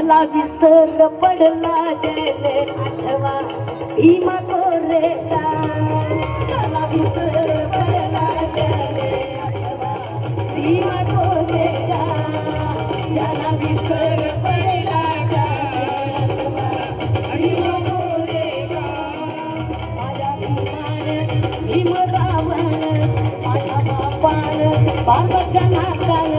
ज्याला विसर पडला त्याने आठवा. भीमा कोरे ज्याला विसर पडला त्याने आठवा. भीमा कोरे त्याला विसर पडला भीमा माझ्या भीमान भीम रावण माझ्या बापान भारताच्या नाकान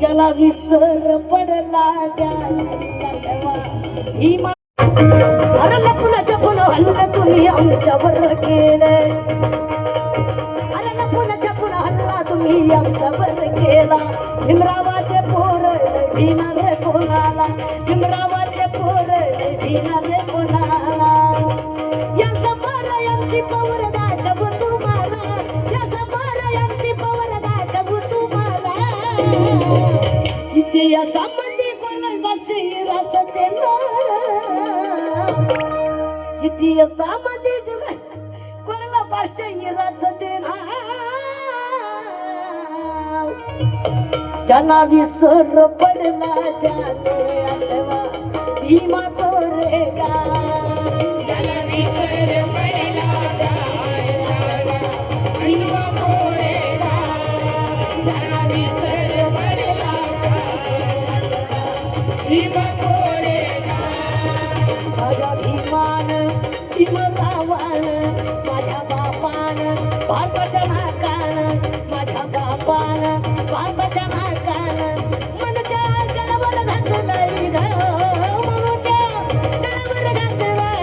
ज्याला विसर पडला त्या भीमा अरे लपुनाच्या पुन हल्ला तुम्ही आमच्यावर केलंय अरे लपुनाच्या पुन हल्ला तुम्ही आमच्यावर केला. भीमरावाचे पोर भीना रे कोणाला? भीमरावाचे पोर भीना रे कोणाला? या समोर आमची पवर इतिहासामध्ये कोणाला शिराचं ते इतिहासामध्ये जर कोणाला ते नाव विसर पडला त्याने आठवा भीमा कोरेगा. ज्याला विसर पडला त्याने आठवा भीमा कोरेगा. ज्याला भीमरावान माझ्या बापान भारताच्या नाकान माझ्या बापान भारताच्या नाकान मनच्या गडावर घातलंय ग मनच्या गडावर घातलंय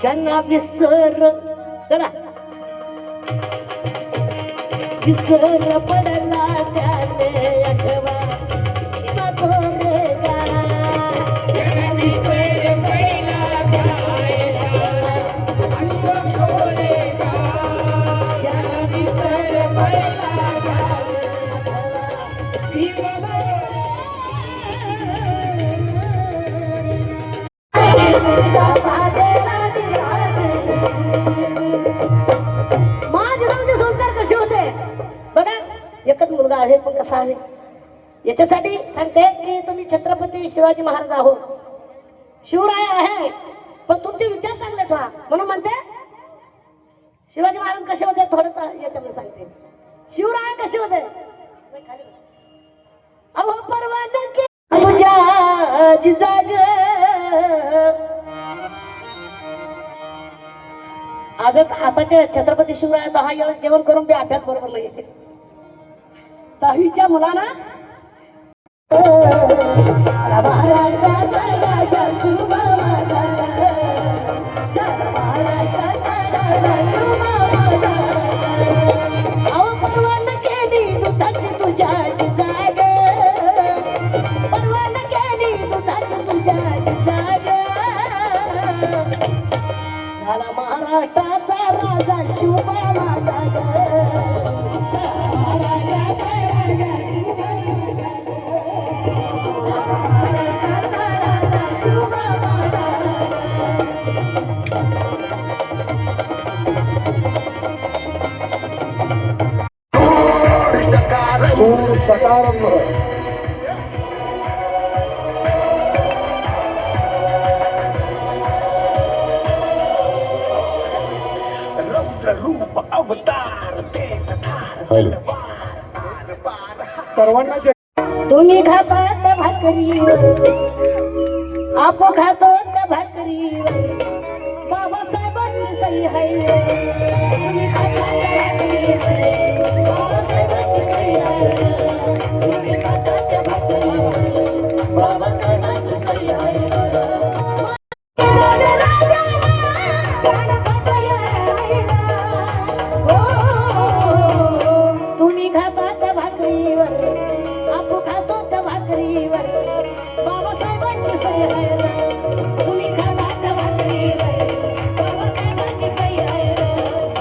ज्यांना विसर चला. विसर पडला एकच मुलगा आहे पण कसा आहे? याच्यासाठी सांगते की तुम्ही छत्रपती शिवाजी महाराज आहो शिवराय आहे पण तुमचे विचार चांगले ठेवा. म्हणून म्हणते शिवाजी महाराज कसे होते? थोडं तर याच्यामध्ये सांगते. शिवराय कसे होते? अहो परवानगी तुझ्या जाग. आज आताच्या छत्रपती शिवराय दहा वेळा जेवण करून बी अभ्यास बरोबर नाही. दहावीच्या मुलांना महाराष्ट्राचा राजा शिवबा माझा महाराष्ट्राचा राजा शिवबा महाराष्ट्राचा राजा शिवबा माझा सकारात्मक सर्वांना जे तुम्ही खाता भाकरी भाकरीवर. आपो खातो भाकरी बाबासाहेबांनी सही आहे. तुम्ही खाता त्या भाकरीवर.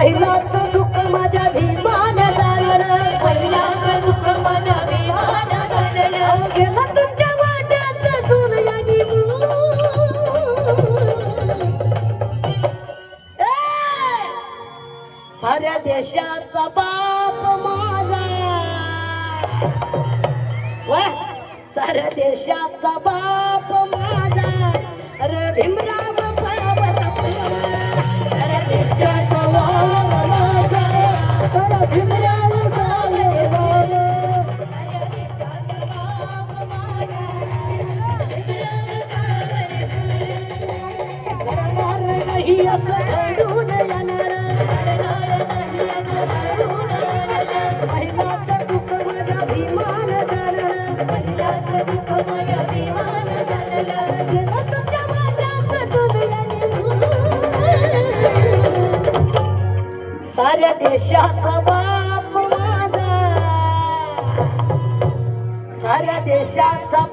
पहिलाच दुःख माझ्या विमान जाणलं दुःख साऱ्या देशाचा बाप माझा. साऱ्या देशाचा बाप नाही असं घडून येणार करणार दुःख माझ्या भीमान झालं दुःख माझ्या भीमान झालं गेलं तुमच्या दुनियाने साऱ्या देशाचा बाप माझा. साऱ्या देशाचा